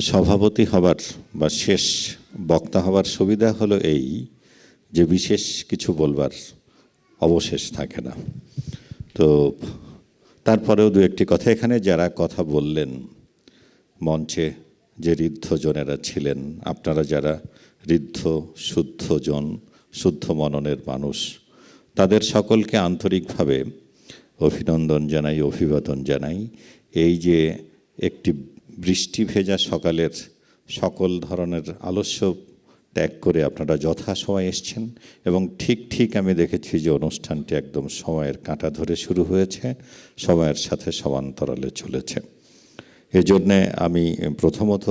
সভাপতি হবার বা শেষ বক্তা হবার সুবিধা হলো এই যে বিশেষ কিছু বলবার অবশেষ থাকে না। তো তারপরেও দু একটি কথা এখানে, যারা কথা বললেন মঞ্চে যে ঋদ্ধজনেরা ছিলেন, আপনারা যারা ঋদ্ধ, শুদ্ধজন, শুদ্ধ মননের মানুষ, তাদের সকলকে আন্তরিকভাবে অভিনন্দন জানাই, অভিবাদন জানাই। এই যে একটি বৃষ্টি ভেজা সকালের সকল ধরনের আলস্য ত্যাগ করে আপনারা যথাসময়ে এসছেন এবং ঠিক ঠিক আমি দেখেছি যে অনুষ্ঠানটি একদম সময়ের কাঁটা ধরে শুরু হয়েছে, সময়ের সাথে সমান্তরালে চলেছে। এজন্যে আমি প্রথমত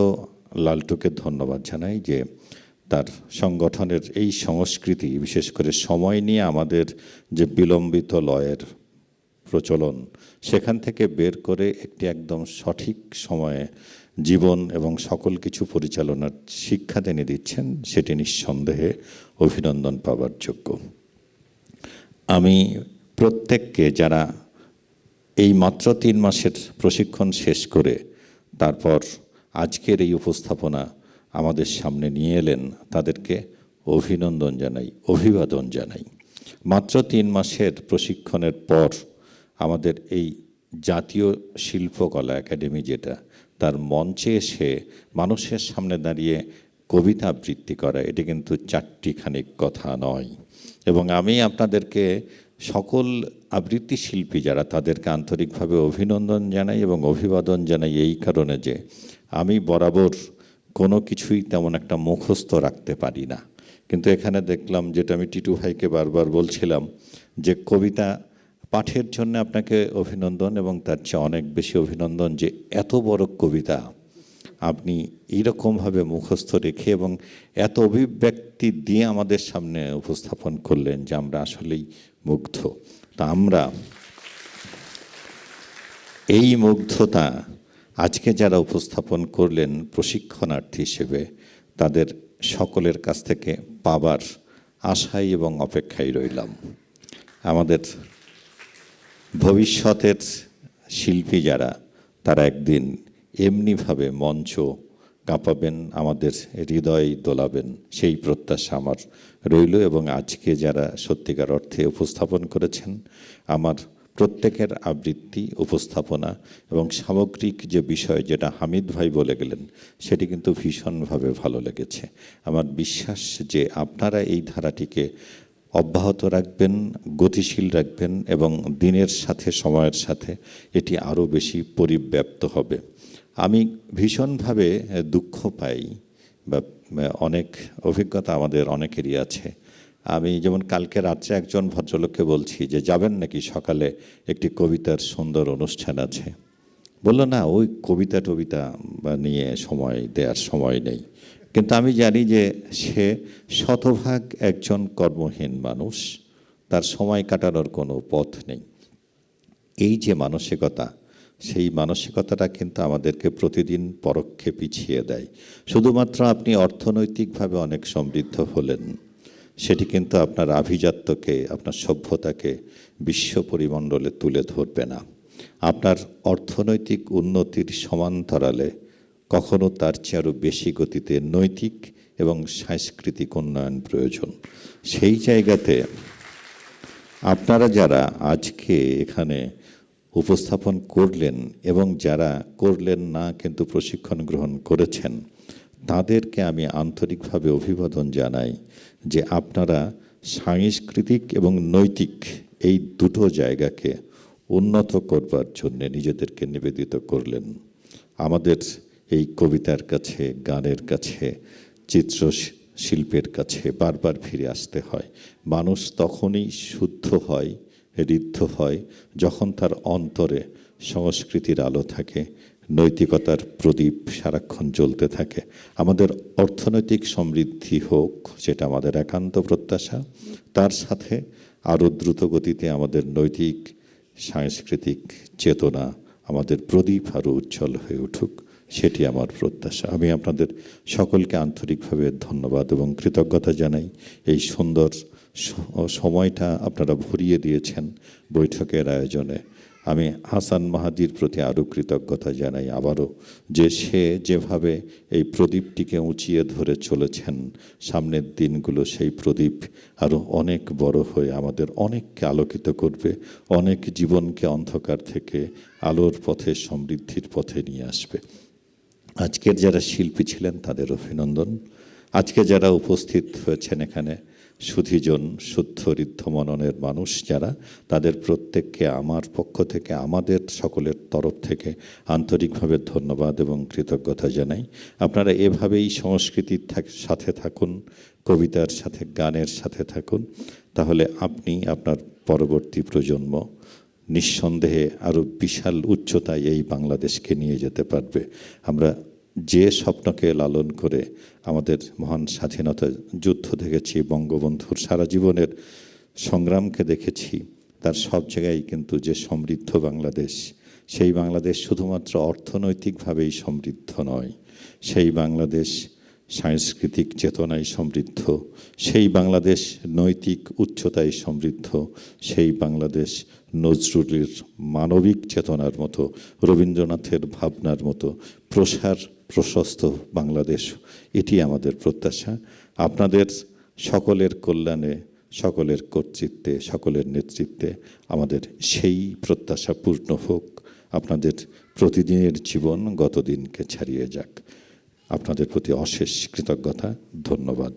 লালটুকে ধন্যবাদ জানাই যে তার সংগঠনের এই সংস্কৃতি, বিশেষ করে সময় নিয়ে আমাদের যে বিলম্বিত লয়ের প্রচলন। সেখান থেকে বের করে একটি একদম সঠিক সময়ে জীবন এবং সকল কিছু পরিচালনার শিক্ষা তিনি দিচ্ছেন, সেটি নিঃসন্দেহে অভিনন্দন পাওয়ার যোগ্য। আমি প্রত্যেককে যারা এই মাত্র তিন মাসের প্রশিক্ষণ শেষ করে তারপর আজকের এই উপস্থাপনা আমাদের সামনে নিয়ে এলেন, তাদেরকে অভিনন্দন জানাই, অভিবাদন জানাই। মাত্র তিন মাসের প্রশিক্ষণের পর আমাদের এই জাতীয় শিল্পকলা একাডেমি যেটা, তার মঞ্চে এসে মানুষের সামনে দাঁড়িয়ে কবিতা আবৃত্তি করা, এটি কিন্তু চারটিখানিক কথা নয়। এবং আমি আপনাদেরকে সকল আবৃত্তি শিল্পী যারা, তাদেরকে আন্তরিকভাবে অভিনন্দন জানাই এবং অভিবাদন জানাই এই কারণে যে আমি বরাবর কোনো কিছুই তেমন একটা মুখস্থ রাখতে পারি না। কিন্তু এখানে দেখলাম, যেটা আমি টিটু ভাইকে বারবার বলছিলাম, যে কবিতা পাঠের জন্য আপনাকে অভিনন্দন এবং তার চেয়ে অনেক বেশি অভিনন্দন যে এত বড় কবিতা আপনি এইরকমভাবে মুখস্থ রেখে এবং এত অভিব্যক্তি দিয়ে আমাদের সামনে উপস্থাপন করলেন যে আমরা আসলেই মুগ্ধ। তা আমরা এই মুগ্ধতা আজকে যারা উপস্থাপন করলেন প্রশিক্ষণার্থী হিসেবে, তাদের সকলের কাছ থেকে পাবার আশাই এবং অপেক্ষায় রইলাম। আমাদের ভবিষ্যতের শিল্পী যারা, তারা একদিন এমনিভাবে মঞ্চ কাঁপাবেন, আমাদের হৃদয় দোলাবেন, সেই প্রত্যাশা আমার রইল এবং আজকে যারা সত্যিকার অর্থে উপস্থাপন করেছেন, আমার প্রত্যেকের আবৃত্তি, উপস্থাপনা এবং সামগ্রিক যে বিষয় যেটা হামিদ ভাই বলে গেলেন, সেটি কিন্তু ভীষণভাবে ভালো লেগেছে। আমার বিশ্বাস যে আপনারা এই ধারাটিকে অব্যাহত রাখবেন, গতিশীল রাখবেন এবং দিনের সাথে সময়ের সাথে এটি আরও বেশি পরিব্যাপ্ত হবে। আমি ভীষণভাবে দুঃখ পাই বা অনেক অভিজ্ঞতা আমাদের অনেকেরই আছে। আমি যেমন কালকে রাত্রে একজন ভদ্রলোককে বলছি যে, যাবেন নাকি সকালে একটি কবিতার সুন্দর অনুষ্ঠান আছে? বলল, না, ওই কবিতা টবিতা নিয়ে সময় দেওয়ার সময় নেই। কিন্তু আমি জানি যে সে শতভাগ একজন কর্মহীন মানুষ, তার সময় কাটানোর কোনো পথ নেই। এই যে মানসিকতা, সেই মানসিকতাটা কিন্তু আমাদেরকে প্রতিদিন পরোক্ষে পিছিয়ে দেয়। শুধুমাত্র আপনি অর্থনৈতিকভাবে অনেক সমৃদ্ধ হলেন, সেটি কিন্তু আপনার আভিজাত্যকে, আপনার সভ্যতাকে বিশ্ব পরিমণ্ডলে তুলে ধরবে না। আপনার অর্থনৈতিক উন্নতির সমান্তরালে কখনো তার চেয়ে আরও বেশি গতিতে নৈতিক এবং সাংস্কৃতিক উন্নয়ন প্রয়োজন। সেই জায়গাতে আপনারা যারা আজকে এখানে উপস্থাপন করলেন এবং যারা করলেন না কিন্তু প্রশিক্ষণ গ্রহণ করেছেন, তাদেরকে আমি আন্তরিকভাবে অভিবাদন জানাই যে আপনারা সাংস্কৃতিক এবং নৈতিক এই দুটো জায়গাকে উন্নত করবার জন্য নিজেদেরকে নিবেদিত করলেন। আমাদের এই কবিতার কাছে, গানের কাছে, চিত্র শিল্পের কাছে বারবার ফিরে আসতে হয়। মানুষ তখনই শুদ্ধ হয়, ঋদ্ধ হয়, যখন তার অন্তরে সংস্কৃতির আলো থাকে, নৈতিকতার প্রদীপ সারাক্ষণ জ্বলতে থাকে। আমাদের অর্থনৈতিক সমৃদ্ধি হোক যেটা আমাদের একান্ত প্রত্যাশা। তার সাথে আরও দ্রুত গতিতে আমাদের নৈতিক, সাংস্কৃতিক চেতনা, আমাদের প্রদীপ আরও উজ্জ্বল হয়ে উঠুক। সেটি আমার প্রত্যাশা। আমি আপনাদের সকলকে আন্তরিকভাবে ধন্যবাদ এবং কৃতজ্ঞতা জানাই। এই সুন্দর সময়টা আপনারা ভরিয়ে দিয়েছেন বৈঠকের আয়োজনে। আমি হাসান মাহাদির প্রতি আরও কৃতজ্ঞতা জানাই। আবারও যে সে যেভাবে এই প্রদীপটিকে উঁচিয়ে ধরে চলেছেন, সামনের দিনগুলো সেই প্রদীপ আরও অনেক বড় হয়ে আমাদের অনেককে আলোকিত করবে, অনেক জীবনকে অন্ধকার থেকে আলোর পথে, সমৃদ্ধির পথে নিয়ে আসবে। আজকের যারা শিল্পী ছিলেন, তাদের অভিনন্দন। আজকে যারা উপস্থিত হয়েছেন এখানে, সুধীজন, শুদ্ধ, ঋদ্ধ মননের মানুষ যারা, তাদের প্রত্যেককে আমার পক্ষ থেকে, আমাদের সকলের তরফ থেকে আন্তরিকভাবে ধন্যবাদ এবং কৃতজ্ঞতা জানাই। আপনারা এভাবেই সংস্কৃতির সাথে থাকুন, কবিতার সাথে, গানের সাথে থাকুন। তাহলে আপনি, আপনার পরবর্তী প্রজন্ম নিঃসন্দেহে আরও বিশাল উচ্চতায় এই বাংলাদেশকে নিয়ে যেতে পারবে। আমরা যে স্বপ্নকে লালন করে আমাদের মহান স্বাধীনতা যুদ্ধ দেখেছি, বঙ্গবন্ধুর সারা জীবনের সংগ্রামকে দেখেছি, তার সব জায়গায় কিন্তু যে সমৃদ্ধ বাংলাদেশ, সেই বাংলাদেশ শুধুমাত্র অর্থনৈতিকভাবেই সমৃদ্ধ নয়, সেই বাংলাদেশ সাংস্কৃতিক চেতনায় সমৃদ্ধ, সেই বাংলাদেশ নৈতিক উচ্চতায় সমৃদ্ধ, সেই বাংলাদেশ নজরুলের মানবিক চেতনার মতো, রবীন্দ্রনাথের ভাবনার মতো প্রসার প্রশস্ত বাংলাদেশ। এটি আমাদের প্রত্যাশা। আপনাদের সকলের কল্যাণে, সকলের কর্তৃত্বে, সকলের নেতৃত্বে আমাদের সেই প্রত্যাশা পূর্ণ হোক। আপনাদের প্রতিদিনের জীবন গতদিনকে ছাড়িয়ে যাক। আপনাদের প্রতি অশেষ কৃতজ্ঞতা, ধন্যবাদ।